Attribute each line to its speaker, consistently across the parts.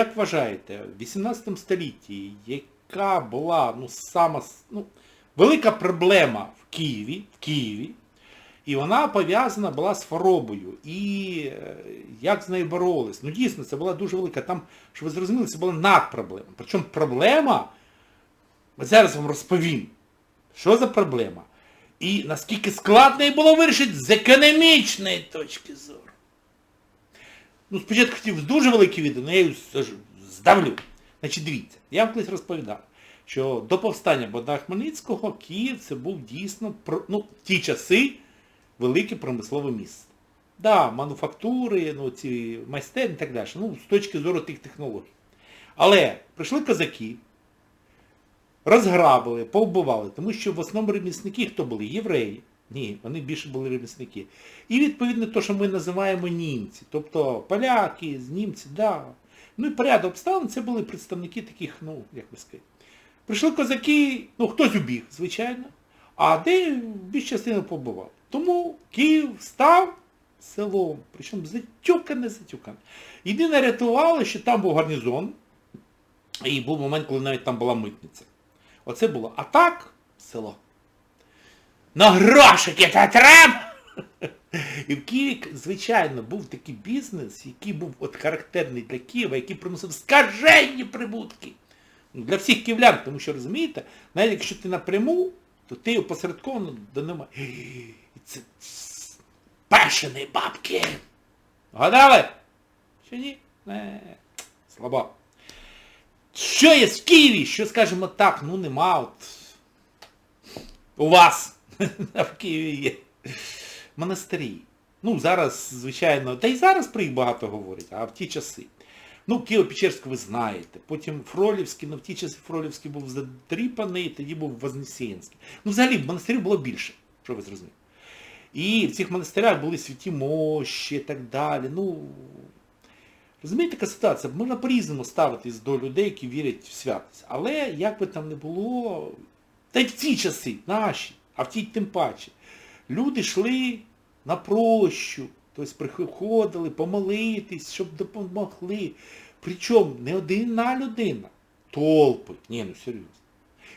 Speaker 1: Як вважаєте, в 18 столітті, яка була ну, сама ну, велика проблема в Києві, в Києві, і вона пов'язана була з хворобою. І е, як з нею боролись? Ну дійсно, це була дуже велика. Там, щоб ви зрозуміли, це була надпроблема. Причому проблема, зараз вам розповім, що за проблема. І наскільки складно її було вирішити з економічної точки зору. Ну, спочатку хотів дуже велике відео, але я ж здавлю. Значить, дивіться, я вам колись розповідав, що до повстання Богдана Хмельницького Київ це був дійсно, ну, в ті часи, велике промислове місце. Да, мануфактури, ну, ці майстерні і так далі, ну, з точки зору тих технологій. Але прийшли козаки, розграбили, повбивали, тому що в основному ремісники хто були? Євреї. Ні, вони більше були ремісники. І відповідно те, що ми називаємо німці, тобто поляки, німці, да. Ну і порядок обставин це були представники таких, ну, як би сказати. Прийшли козаки, ну хтось убіг, звичайно, а де більш частину побував. Тому Київ став селом, причому затюкане, затюкане. Єдине рятувало, що там був гарнізон, і був момент, коли навіть там була митниця. Оце було. А так село. На грошики та треба! І в Києві, звичайно, був такий бізнес, який був от характерний для Києва, який приносив скаженні прибутки. Ну, Для всіх київлян, тому що розумієте, навіть якщо ти напряму, то ти опосередковано до нема. І Це пешені бабки. Гадали? Чи ні? Не. Слабо. Що є в Києві? Що, скажімо так, ну нема от у вас в Києві є монастирі. Ну, зараз, звичайно, та й зараз про їх багато говорять, а в ті часи. Ну, Києво-Печерську ви знаєте. Потім Фролівський, ну в ті часи Фролівський був задріпаний, тоді був Вознесенський. Ну, взагалі, монастирів було більше, що ви зрозуміли. І в цих монастирях були святі мощі і так далі. Ну, розумієте, така ситуація? Можна по-різному ставитись до людей, які вірять в святість. Але як би там не було, та й в ці часи, наші, а в ті тим паче, люди йшли на прощу, тобто приходили помолитись, щоб допомогли. Причому не одна людина, толпи. Ні, ну серйозно.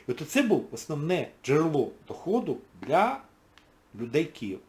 Speaker 1: І от це було основне джерело доходу для людей Києва.